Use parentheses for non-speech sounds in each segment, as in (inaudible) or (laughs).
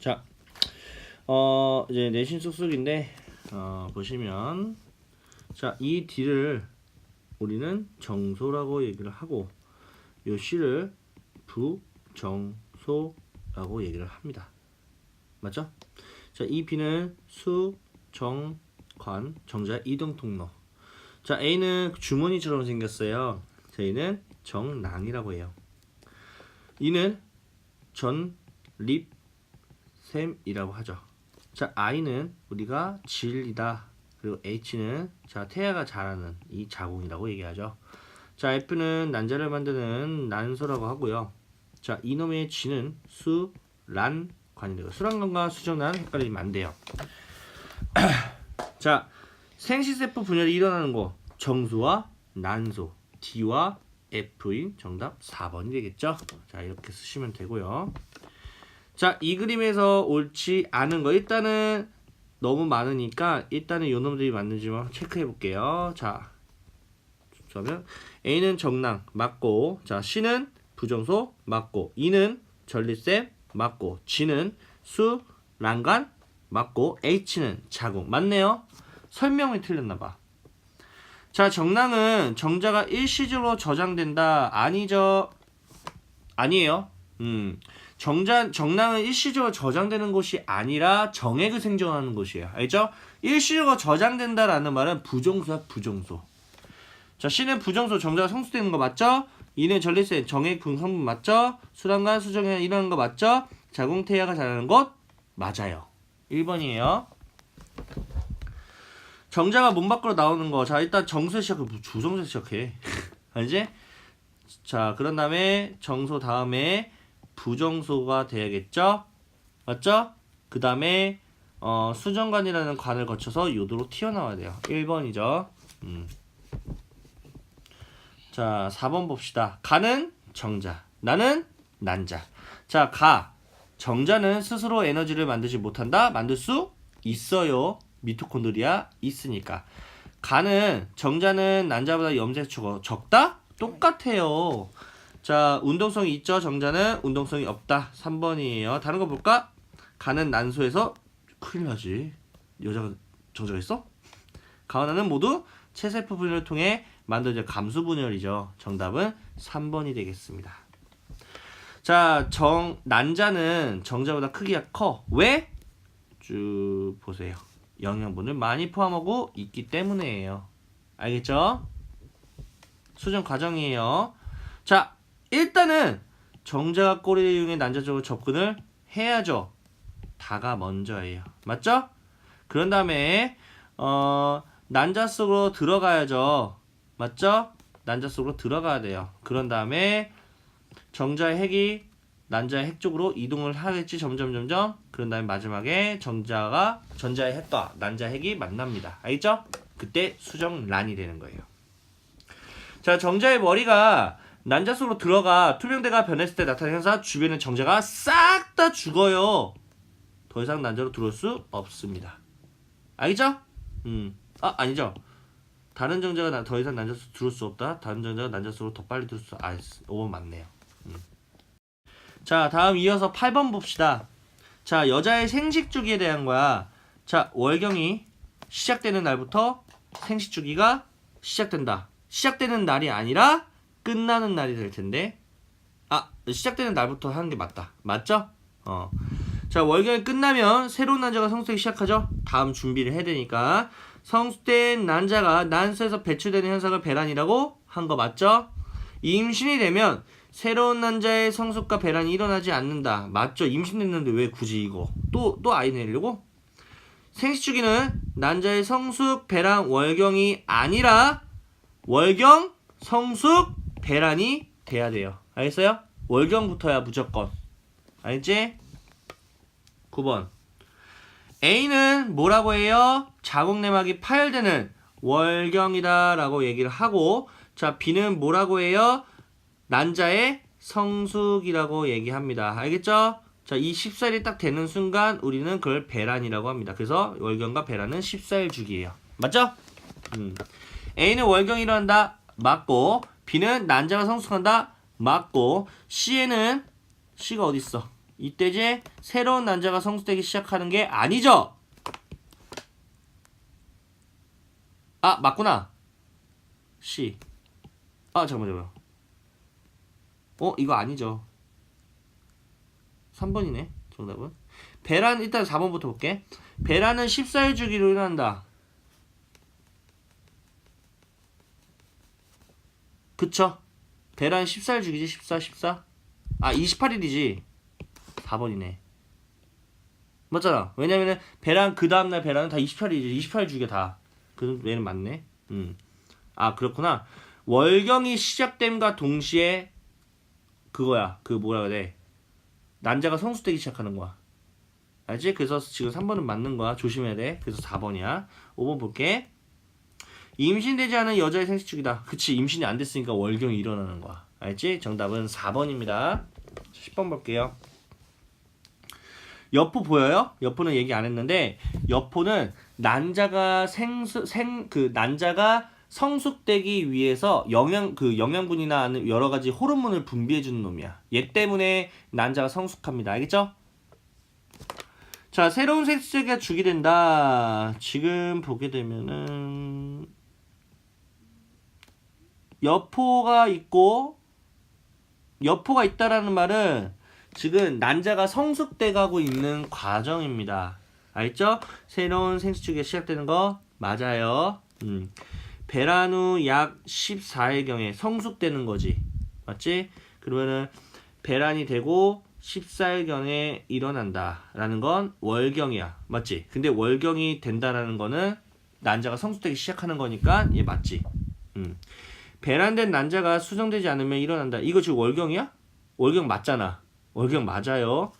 자, 어, 이제 내신 쑥쑥인데, 어, 보시면, 자, 이 D를 우리는 정소라고 얘기를 하고, 요 C를 부정소라고 얘기를 합니다. 맞죠? 자, 이 B는 수, 정, 관, 정자 이동 통로. 자, A는 주머니처럼 생겼어요. 저희는 정낭이라고 해요. 이는 전, 립, 샘이라고 하죠. 자, I는 우리가 진리다. 그리고 H는 자, 태아가 자라는 이 자궁이라고 얘기하죠. 자, F는 난자를 만드는 난소라고 하고요. 자, 이놈의 G는 수, 란, 관이 되고 수란관과 수정란 헷갈리면 안 돼요. 자, 생시세포 분열이 일어나는 거 정수와 난소 D와 F인 정답 4번이 되겠죠. 자, 이렇게 쓰시면 되고요. 자, 이 그림에서 옳지 않은 거 일단은 너무 많으니까 일단은 요 놈들이 맞는지 만 체크해 볼게요. 자, 그러면 A는 정낭 맞고, 자 C는 부정소 맞고, E는 전립腺 맞고, G는 수 란간 맞고, H는 자궁 맞네요. 설명이 틀렸나 봐. 자, 정낭은 정자가 일시적으로 저장된다. 아니죠. 아니에요. 음. 정자, 정낭은 일시적으로 저장되는 곳이 아니라 정액을 생성하는 곳이에요. 알죠? 일시적으로 저장된다라는 말은 부정소야, 부정소. 자, C는 부정소 정자가 성수되는 거 맞죠? E는 전립腺 정액 분성분 맞죠? 수란간 수정이 일어나는 거 맞죠? 자궁태아가 자라는 곳 맞아요. 1번이에요. 정자가 몸 밖으로 나오는 거. 자, 일단 정수 시작해. 주정수 시작해. (laughs) 알지? 자, 그런 다음에 정소 다음에 부정소가 돼야겠죠? 맞죠? 그 다음에 어, 수정관이라는 관을 거쳐서 요도로 튀어나와야 돼요. 1번이죠. 음. 자, 4번 봅시다. 가는 정자, 나는 난자. 자, 가. 정자는 스스로 에너지를 만들지 못한다. 만들 수 있어요. 미토콘드리아 있으니까. 가는 정자는 난자보다 염색초가 적다? 똑같아요. 자, 운동성이 있죠. 정자는 운동성이 없다. 3번이에요. 다른 거 볼까? 가는 난소에서 큰일 나지. 여자가 정자가 있어? 가은하는 모두 체세포 분열을 통해 만들어진 감수 분열이죠. 정답은 3번이 되겠습니다. 자, 정 난자는 정자보다 크기가 커. 왜? 쭉 보세요. 영양분을 많이 포함하고 있기 때문이에요. 알겠죠? 수정 과정이에요. 자, 일단은 정자가 꼬리를 이용해 난자 쪽으로 접근을 해야죠. 다가 먼저예요. 맞죠? 그런 다음에 어, 난자 속으로 들어가야죠. 맞죠? 난자 속으로 들어가야 돼요. 그런 다음에 정자의 핵이 난자의 핵 쪽으로 이동을 하겠지 점점 점점. 그런 다음에 마지막에 정자가 전자의 핵과 난자의 핵이 만납니다. 알겠죠? 그때 수정란이 되는 거예요. 자, 정자의 머리가 난자 속으로 들어가 투명대가 변했을 때 나타나는 현상 주변의 정자가 싹 다 죽어요. 더 이상 난자로 들어올 수 없습니다. 알겠죠? 음. 아, 아니죠. 다른 정자가 나- 더 이상 난자 속으로 들어올 수 없다. 다른 정자가 난자 속으로 더 빨리 들어올 수 아, 5번 맞네요. 음. 자, 다음 이어서 8번 봅시다. 자, 여자의 생식 주기에 대한 거야. 자, 월경이 시작되는 날부터 생식 주기가 시작된다. 시작되는 날이 아니라 끝나는 날이 될 텐데. 아, 시작되는 날부터 하는 게 맞다. 맞죠? 어. 자, 월경이 끝나면 새로운 난자가 성수되기 시작하죠? 다음 준비를 해야 되니까. 성수된 난자가 난소에서 배출되는 현상을 배란이라고 한 거 맞죠? 임신이 되면 새로운 난자의 성숙과 배란이 일어나지 않는다. 맞죠? 임신됐는데 왜 굳이 이거? 또, 또 아이 내려고? 생식 주기는 난자의 성숙, 배란, 월경이 아니라 월경, 성숙, 배란이 돼야 돼요. 알겠어요? 월경부터야 무조건. 알겠지? 9번. A는 뭐라고 해요? 자궁 내막이 파열되는 월경이다 라고 얘기를 하고 자 B는 뭐라고 해요? 난자의 성숙이라고 얘기합니다. 알겠죠? 자, 이 14일이 딱 되는 순간 우리는 그걸 배란이라고 합니다. 그래서 월경과 배란은 14일 주기예요. 맞죠? 음. A는 월경이 일어난다. 맞고 B는 난자가 성숙한다. 맞고 C에는 C가 어디 있어? 이때제 새로운 난자가 성숙되기 시작하는 게 아니죠. 아 맞구나. C. 아 잠깐만 잠깐만. 어 이거 아니죠. 3번이네 정답은. 배란 일단 4번부터 볼게. 배란은 14일 주기로 일어난다. 그쵸? 배란 14일 주기지 14 14. 아 28일이지. 4번이네. 맞잖아. 왜냐면은 배란 그 다음날 배란은 다 28일이지. 28일 주기가 다. 그 얘는 맞네. 음. 아 그렇구나. 월경이 시작됨과 동시에 그거야. 그 뭐라 그래. 난자가 성숙되기 시작하는 거야. 알지? 그래서 지금 3번은 맞는 거야. 조심해야 돼. 그래서 4번이야. 5번 볼게. 임신되지 않은 여자의 생식축이다. 그치. 임신이 안 됐으니까 월경이 일어나는 거야. 알지? 정답은 4번입니다. 10번 볼게요. 여포 보여요? 여포는 얘기 안 했는데 여포는 난자가 생수 생 그 난자가 성숙되기 위해서 영양 그 영양분이나 여러 가지 호르몬을 분비해 주는 놈이야. 얘 때문에 난자가 성숙합니다. 알겠죠? 자, 새로운 색소가 주게 된다. 지금 보게 되면은 여포가 있고 여포가 있다라는 말은 지금 난자가 성숙돼 가고 있는 과정입니다. 알죠? 새로운 생수축이 시작되는 거 맞아요. 음. 배란 후 약 14일경에 성숙되는 거지. 맞지? 그러면은 배란이 되고 14일경에 일어난다라는 건 월경이야. 맞지? 근데 월경이 된다라는 거는 난자가 성숙되기 시작하는 거니까 얘 맞지? 음. 배란된 난자가 수정되지 않으면 일어난다. 이거 지금 월경이야? 월경 맞잖아. 월경 맞아요.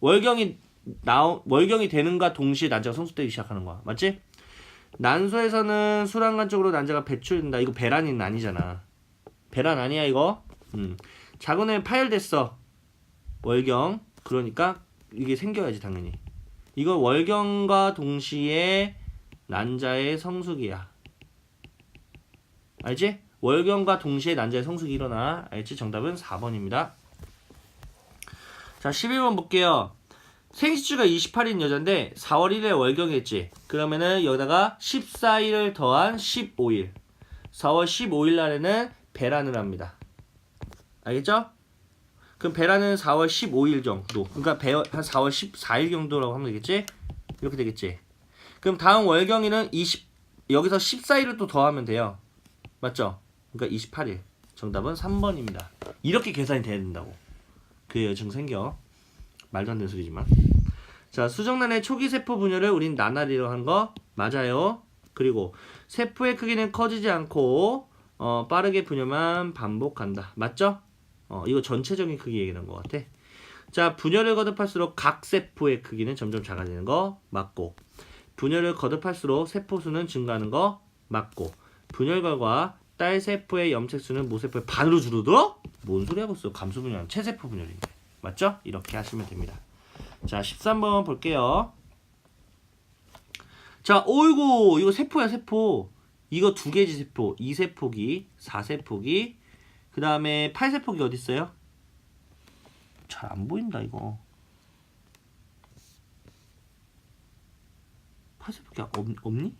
월경이 나오 월경이 되는가 동시에 난자가 성숙되기 시작하는 거야. 맞지? 난소에서는 수란관 쪽으로 난자가 배출된다. 이거 배란이 아니잖아. 배란 아니야 이거. 음. 자궁에 파열됐어. 월경. 그러니까 이게 생겨야지 당연히. 이거 월경과 동시에 난자의 성숙이야. 알지? 월경과 동시에 난자의 성숙이 일어나. 알지? 정답은 4번입니다. 자, 11번 볼게요. 생시주가 28인 여잔데 4월 1일에 월경이 했지. 그러면은 여기다가 14일을 더한 15일. 4월 15일 날에는 배란을 합니다. 알겠죠? 그럼 배란은 4월 15일 정도. 그러니까 배, 한 4월 14일 정도라고 하면 되겠지? 이렇게 되겠지. 그럼 다음 월경일은 20 여기서 14일을 또 더하면 돼요. 맞죠? 그러니까 28일. 정답은 3번입니다. 이렇게 계산이 돼야 된다고. 그 여증 생겨. 말도 안 되는 소리지만. 자, 수정란의 초기 세포 분열을 우린 나날이라고 한 거 맞아요. 그리고 세포의 크기는 커지지 않고 어, 빠르게 분열만 반복한다. 맞죠? 어, 이거 전체적인 크기 얘기하는 것 같아. 자, 분열을 거듭할수록 각 세포의 크기는 점점 작아지는 거 맞고 분열을 거듭할수록 세포 수는 증가하는 거 맞고 분열 결과 딸 세포의 염색 수는 모 세포의 반으로 줄어들어? 뭔 소리 하고 있어? 감수 분열은 체세포 분열인데. 맞죠? 이렇게 하시면 됩니다. 자, 13번 볼게요. 자, 어이구, 이거 세포야, 세포. 이거 두 개지 세포. 2세포기, 4세포기, 그 다음에 8세포기 어디 있어요? 잘 안 보인다, 이거. 8세포기 없, 없니?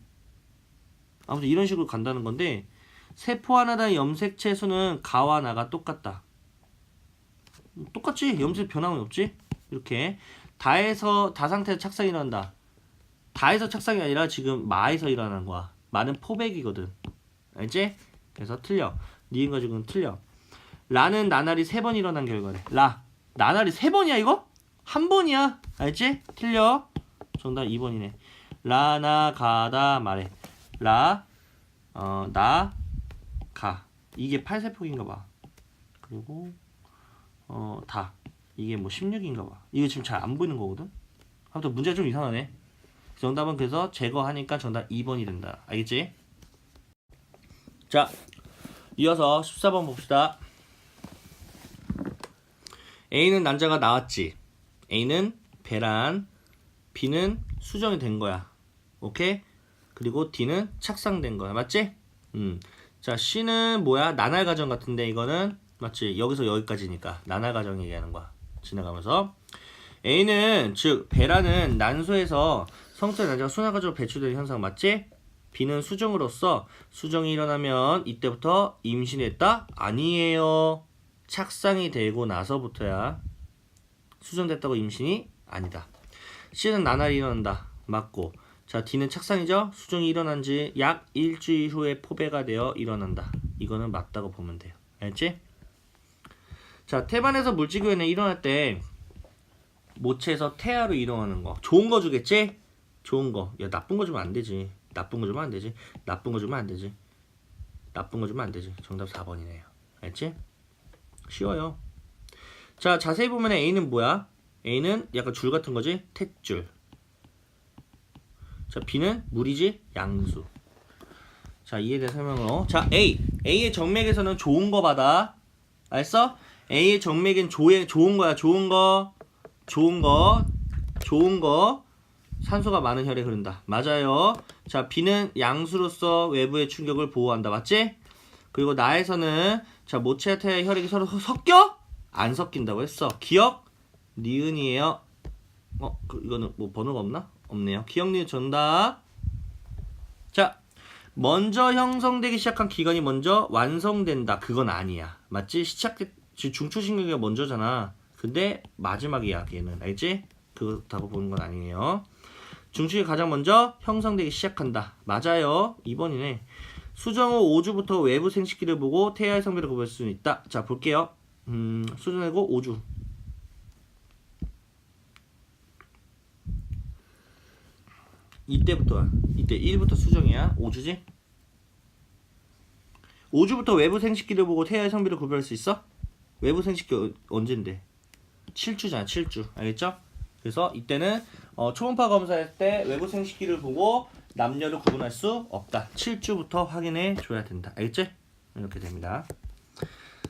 아무튼 이런 식으로 간다는 건데, 세포 하나당 염색체 수는 가와 나가 똑같다. 똑같지? 염색 변함은 없지? 이렇게. 다에서 다 상태에서 착상이 일어난다. 다에서 착상이 아니라 지금 마에서 일어나는 거야. 마는 포백이거든. 알지? 그래서 틀려. 니은 가지고는 틀려. 라는 나날이 세 번 일어난 결과래. 라. 나날이 세 번이야 이거? 한 번이야. 알지? 틀려. 정답 2번이네. 라나 가다 말해. 라 어 나 가 이게 8세포인가 봐 그리고 어, 다. 이게 뭐 16인가 봐. 이거 지금 잘 안 보이는 거거든? 아무튼 문제가 좀 이상하네. 정답은 그래서 제거하니까 정답 2번이 된다. 알겠지? 자, 이어서 14번 봅시다. A는 난자가 나왔지. A는 배란, B는 수정이 된 거야. 오케이? 그리고 D는 착상된 거야. 맞지? 음. 자, C는 뭐야? 나날 과정 같은데 이거는 맞지? 여기서 여기까지니까 나날 과정 얘기하는 거야. 지나가면서 A는 즉 배라는 난소에서 성적 난자가 순화가지고 배출되는 현상 맞지? B는 수정으로서 수정이 일어나면 이때부터 임신했다? 아니에요. 착상이 되고 나서부터야 수정됐다고 임신이 아니다. C는 나날이 일어난다. 맞고. 자, D는 착상이죠? 수정이 일어난 지 약 일주일 후에 포배가 되어 일어난다. 이거는 맞다고 보면 돼요. 알지? 자, 태반에서 물질교환이 일어날 때 모체에서 태아로 이동하는 거. 좋은 거 주겠지? 좋은 거. 야, 나쁜 거 주면 안 되지. 나쁜 거 주면 안 되지. 나쁜 거 주면 안 되지. 나쁜 거 주면 안 되지. 정답 4번이네요. 알지? 쉬워요. 자, 자세히 보면 A는 뭐야? A는 약간 줄 같은 거지? 탯줄. 자, B는 물이지? 양수. 자, 이에 대해 설명으로. 자, A. A의 정맥에서는 좋은 거 받아. 알았어? A의 정맥은 조에, 좋은 거야. 좋은 거. 좋은 거. 좋은 거. 산소가 많은 혈에 흐른다. 맞아요. 자, B는 양수로서 외부의 충격을 보호한다. 맞지? 그리고 나에서는 자, 모체와 태아의 혈액이 서로 섞여? 안 섞인다고 했어. 기억? 니은이에요. 어, 그, 이거는 뭐 번호가 없나? 없네요. 기억 니은 정답. 자, 먼저 형성되기 시작한 기관이 먼저 완성된다. 그건 아니야. 맞지? 시작 중추신경이 먼저잖아. 근데 마지막이야. 걔는 알지? 그렇다고 보는 건 아니에요. 중추가 가장 먼저 형성되기 시작한다. 맞아요. 2번이네. 수정 후 5주부터 외부 생식기를 보고 태아의 성별을 구별할 수 있다. 자, 볼게요. 음, 수정하고 5주. 이때부터야. 이때 1부터 수정이야. 5주지? 5주부터 외부 생식기를 보고 태아의 성별을 구별할 수 있어? 외부 생식기 어- 언젠데? 7주잖아, 7주. 알겠죠? 그래서 이때는 어, 초음파 검사할 때 외부 생식기를 보고 남녀를 구분할 수 없다. 7주부터 확인해 줘야 된다. 알겠지? 이렇게 됩니다.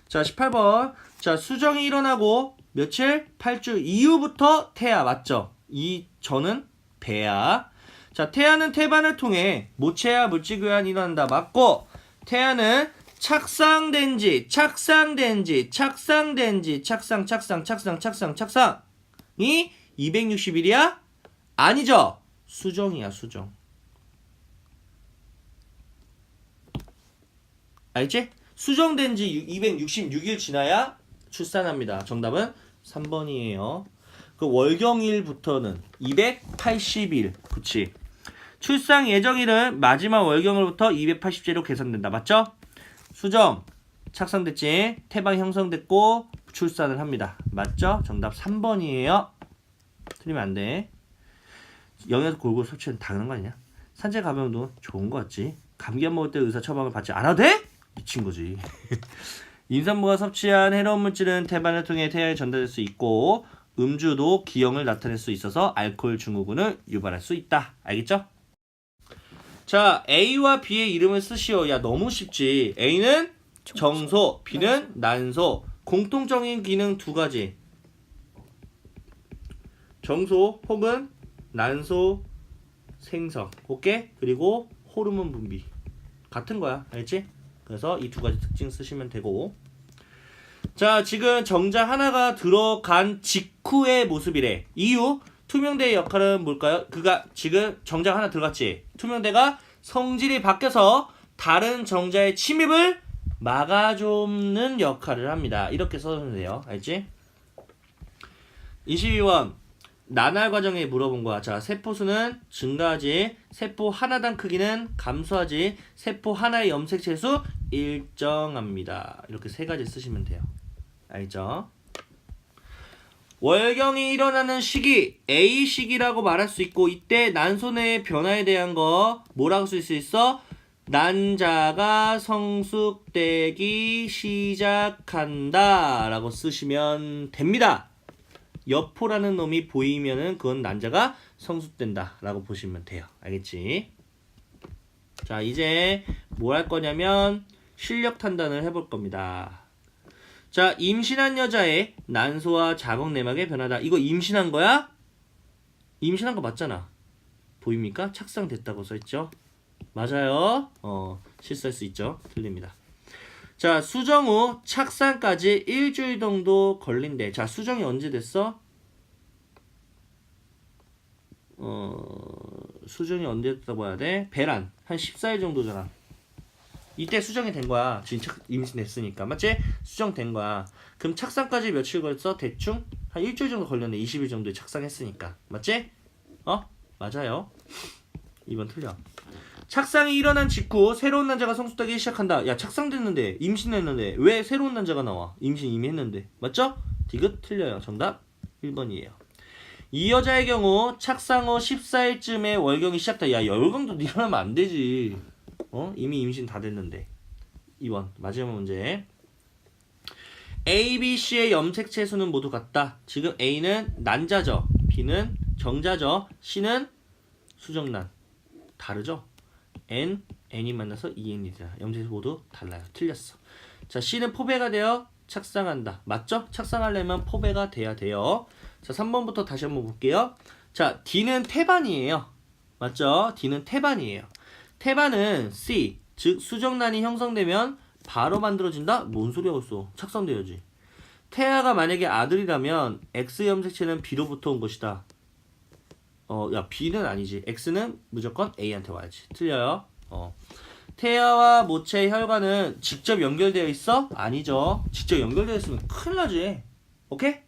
자, 18번. 자, 수정이 일어나고 며칠? 8주 이후부터 태아 맞죠? 이 저는 배아. 자, 태아는 태반을 통해 모체와 물질 교환이 일어난다. 맞고 태아는 착상된 지, 착상된 지, 착상된 지, 착상, 착상, 착상, 착상, 착상이 260일이야? 아니죠. 수정이야, 수정. 알지? 수정된 지 266일 지나야 출산합니다. 정답은 3번이에요. 그 월경일부터는 280일. 그치? 출산 예정일은 마지막 월경일부터 280일로 계산된다. 맞죠? 수정 착상됐지? 태방 형성됐고 출산을 합니다. 맞죠? 정답 3번이에요. 틀리면 안 돼. 영양소 골고루 섭취는 당연한 거 아니냐? 산책 가병도 좋은 거 같지? 감기 안 먹을 때 의사 처방을 받지 않아도 돼? 미친 거지. 임산부가 섭취한 해로운 물질은 태반을 통해 태아에 전달될 수 있고 음주도 기형을 나타낼 수 있어서 알코올 증후군을 유발할 수 있다. 알겠죠? 자, A와 B의 이름을 쓰시오. 야, 너무 쉽지. A는 정소, B는 난소. 공통적인 기능 두 가지. 정소 혹은 난소 생성. 오케이? 그리고 호르몬 분비. 같은 거야. 알지? 그래서 이 두 가지 특징 쓰시면 되고. 자, 지금 정자 하나가 들어간 직후의 모습이래. 이유 투명대의 역할은 뭘까요? 그가 지금 정자 하나 들어갔지. 투명대가 성질이 바뀌어서 다른 정자의 침입을 막아주는 역할을 합니다. 이렇게 써주면 돼요. 알지? 22번 나날 과정에 물어본 거야. 자, 세포수는 증가하지, 세포 하나당 크기는 감소하지, 세포 하나의 염색체 수 일정합니다. 이렇게 세 가지 쓰시면 돼요. 알죠? 월경이 일어나는 시기 A 시기라고 말할 수 있고 이때 난소내의 변화에 대한 거 뭐라고 쓸 수 있어? 난자가 성숙되기 시작한다 라고 쓰시면 됩니다. 여포라는 놈이 보이면은 그건 난자가 성숙된다 라고 보시면 돼요. 알겠지? 자 이제 뭐할 거냐면 실력 판단을 해볼 겁니다. 자, 임신한 여자의 난소와 자궁 내막의 변화다. 이거 임신한 거야? 임신한 거 맞잖아. 보입니까? 착상됐다고 써있죠? 맞아요. 어, 실수할 수 있죠. 틀립니다. 자, 수정 후 착상까지 일주일 정도 걸린대. 자, 수정이 언제 됐어? 어, 수정이 언제 됐다고 해야 돼? 배란. 한 14일 정도잖아. 이때 수정이 된 거야. 지금 착, 임신했으니까 맞지? 수정된 거야. 그럼 착상까지 며칠 걸렸어? 대충 한 일주일 정도 걸렸네. 20일 정도에 착상했으니까 맞지? 어? 맞아요. 2번 틀려. 착상이 일어난 직후 새로운 난자가 성숙되기 시작한다. 야 착상됐는데 임신했는데 왜 새로운 난자가 나와? 임신 이미 했는데 맞죠? 디귿 틀려요. 정답 1번이에요. 이 여자의 경우 착상 후 14일쯤에 월경이 시작다. 야 월경도 (laughs) 일어나면 안 되지. 어? 이미 임신 다 됐는데. 2번 마지막 문제. A, B, C의 염색체 수는 모두 같다. 지금 A는 난자죠. B는 정자죠. C는 수정란. 다르죠? N, N이 만나서 EN이다. 염색체 모두 달라요. 틀렸어. 자, C는 포배가 되어 착상한다. 맞죠? 착상하려면 포배가 돼야 돼요. 자, 3번부터 다시 한번 볼게요. 자, D는 태반이에요. 맞죠? D는 태반이에요. 태반은 C, 즉 수정란이 형성되면 바로 만들어진다? 뭔 소리야 벌써. 착상돼야지. 태아가 만약에 아들이라면 X 염색체는 B로부터 온 것이다. 어, 야, B는 아니지. X는 무조건 A한테 와야지. 틀려요. 어. 태아와 모체의 혈관은 직접 연결되어 있어? 아니죠. 직접 연결되어 있으면 큰일 나지. 오케이?